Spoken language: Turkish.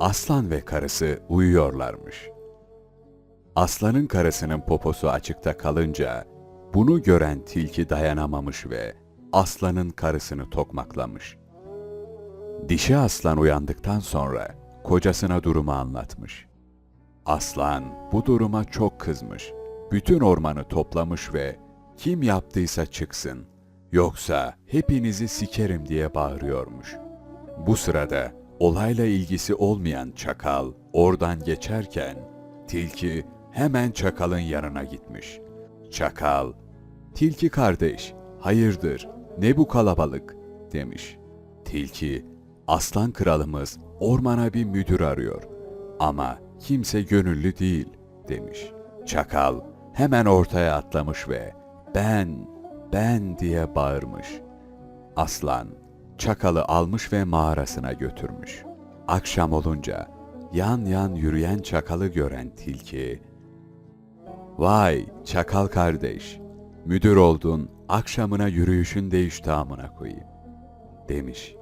Aslan ve karısı uyuyorlarmış. Aslanın karısının poposu açıkta kalınca bunu gören tilki dayanamamış ve aslanın karısını tokmaklamış. Dişi aslan uyandıktan sonra kocasına durumu anlatmış. Aslan bu duruma çok kızmış. Bütün ormanı toplamış ve kim yaptıysa çıksın yoksa hepinizi sikerim diye bağırıyormuş. Bu sırada olayla ilgisi olmayan çakal oradan geçerken tilki hemen çakalın yanına gitmiş. Çakal, tilki kardeş, hayırdır, ne bu kalabalık demiş. Tilki, aslan kralımız ormana bir müdür arıyor ama kimse gönüllü değil demiş. Çakal hemen ortaya atlamış ve ben, ben diye bağırmış. Aslan çakalı almış ve mağarasına götürmüş. Akşam olunca yan yan yürüyen çakalı gören tilki, ''Vay çakal kardeş, müdür oldun, akşamına yürüyüşün de iştahımına koyayım.'' demiş.